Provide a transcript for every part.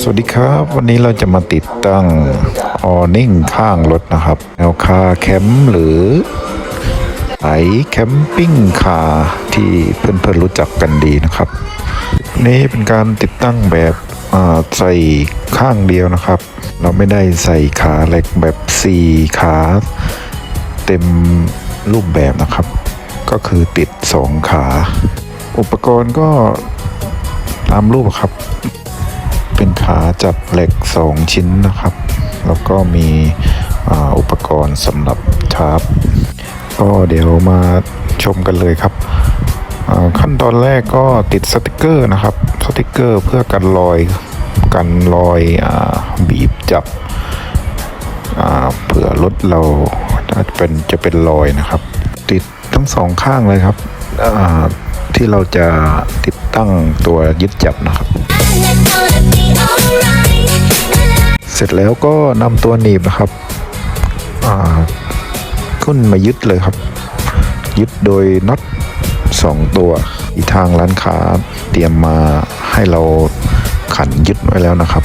สวัสดีครับวันนี้เราจะมาติดตั้งออนิ่งข้างรถนะครับแนวคาแคมป์หรือไอแคมปิ้งคาที่เพื่อนๆรู้จักกันดีนะครับ นี้เป็นการติดตั้งแบบใส่ข้างเดียวนะครับ เราไม่ได้ใส่ขาเหล็กแบบ 4 ขา เต็มรูปแบบนะครับ ก็คือติด 2 ขา อุปกรณ์ก็ตามรูปครับ ขาจับเหล็ก 2 ชิ้นนะครับ แล้วก็มีอ,อุปกรณ์สำหรับชาร์ปก็เดี๋ยวมาชมกันเลยครับ ขั้นตอนแรกก็ติดสติกเกอร์นะครับ สติกเกอร์เพื่อกันรอยกันรอยอบีบจับเผื่อรถเราถ้าเป็นจะเป็นรอยนะครับ ติดทั้งสองข้างเลยครับที่เราจะติดตั้งตัวยึดจับนะครับ เสร็จแล้วก็นำตัวหนีบนะครับอ่าขึ้นมายึดเลยครับ ยึดโดยน็อตสองตัวที่ทางร้านค้าเตรียมมาให้เราขันยึดไว้แล้วนะครับ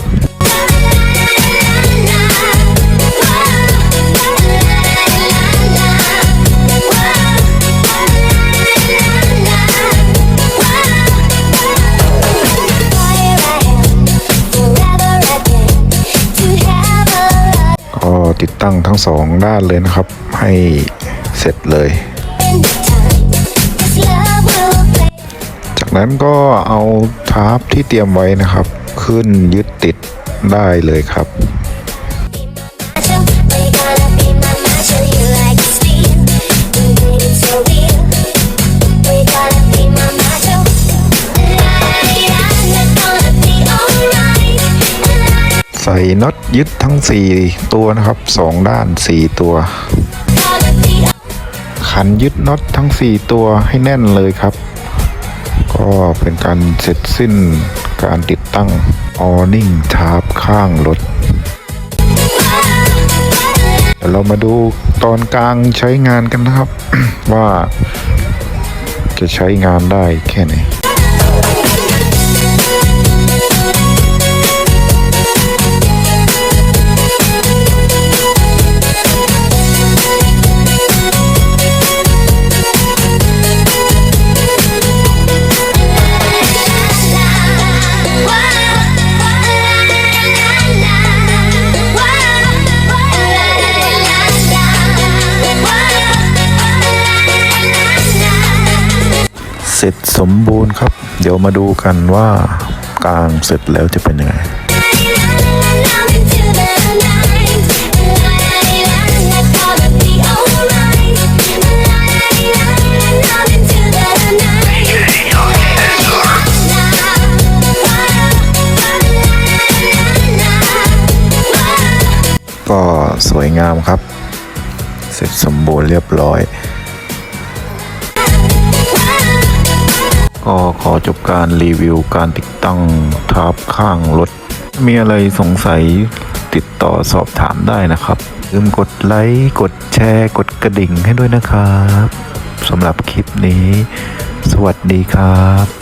ติดตั้งทั้งสองด้านเลยนะครับ ให้เสร็จเลย จากนั้นก็เอาทาร์ปที่เตรียมไว้นะครับ ขึ้นยึดติดได้เลยครับ ส่น็อตยึดทั้ง 4 ตัวนะครับ 2 ด้าน 4 ตัว ขันยึดน็อตทั้ง 4 ตัวให้แน่นเลยครับ ก็เป็นการเสร็จสิ้นการติดตั้งออนิ่งทาร์ปข้างรถเดี๋ยวเรามาดูตอนกลางใช้งานกันนะครับ ว่าจะใช้งานได้แค่ไหน เสร็จสมบูรณ์ครับ เดี๋ยวมาดูกันว่ากลางเสร็จแล้วจะเป็นยังไงก็สวยงามครับ เสร็จสมบูรณ์เรียบร้อย ก็ขอจบการรีวิวการติดตั้งทับข้างรถ มีอะไรสงสัยติดต่อสอบถามได้นะครับลืมกดไลค์กดแชร์ กดกระดิ่งให้ด้วยนะครับสำหรับคลิปนี้ สวัสดีครับ